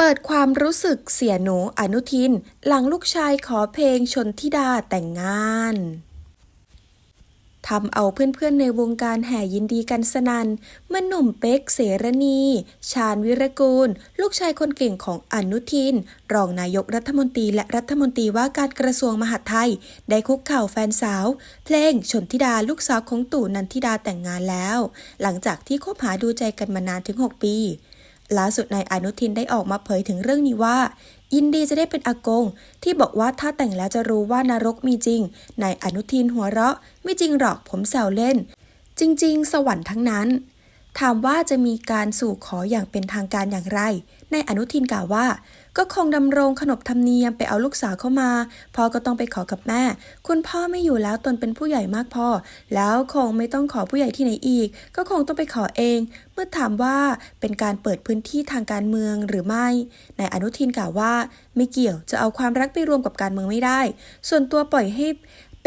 เปิดความรู้สึกเสียหนูอนุทิน หลังลูกชายขอเพลงชนทิดาแต่งงานทำเอาเพื่อนๆในวงการแห่ยินดีกันสนันเมื่อหนุ่มเป๊กเสรณี ชาญวิรกูล ลูกชายคนเก่งของอนุทิน รองนายกรัฐมนตรีและรัฐมนตรีว่าการกระทรวงมหาดไทย ได้คุกเข่าแฟนสาว เพลงชนทิดาลูกสาวของตู่นันทิดาแต่งงานแล้ว หลังจากที่คบหาดูใจกันมานานถึง 6 ปี ล่าสุดนายอนุทินได้ออกมาเผยถึงเรื่องนี้ว่า ยินดีจะได้เป็นอากง ที่บอกว่าถ้าแต่งแล้วจะรู้ว่านรกมีจริงนายอนุทินหัวเราะ ไม่จริงหรอกผมแซวเล่น จริง ๆ สวรรค์ทั้งนั้น ถามว่าจะมีการสู่ขออย่างเป็นทางการอย่างไรนายอนุทินกล่าวว่า ก็คงดำรงขนบธรรมเนียมไปเอาลูกสาวเข้ามาพ่อก็ต้องไปขอกับแม่ คุณพ่อไม่อยู่แล้วตนเป็นผู้ใหญ่มากพอ แล้วคงไม่ต้องขอผู้ใหญ่ที่ไหนอีก ก็คงต้องไปขอเอง เมื่อถามว่าเป็นการเปิดพื้นที่ทางการเมืองหรือไม่นายอนุทินกล่าวว่า ไม่เกี่ยวจะเอาความรักไปรวมกับการเมืองไม่ได้ ส่วนตัวปล่อยให้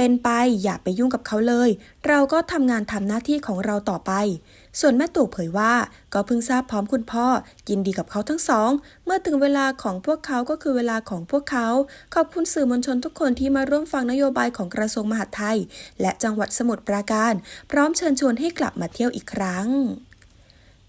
เป็นไปอย่าไปยุ่งกับเขาเลย เราก็ทำงานทำหน้าที่ของเราต่อไป ส่วนแม่ตู่เผยว่า ก็เพิ่งทราบพร้อมคุณพ่อ ยินดีกับเขาทั้งสอง เมื่อถึงเวลาของพวกเขาก็คือเวลาของพวกเขา ขอบคุณสื่อมวลชนทุกคนที่มาร่วมฟังนโยบายของกระทรวงมหาดไทย และจังหวัดสมุทรปราการ พร้อมเชิญชวนให้กลับมาเที่ยวอีกครั้ง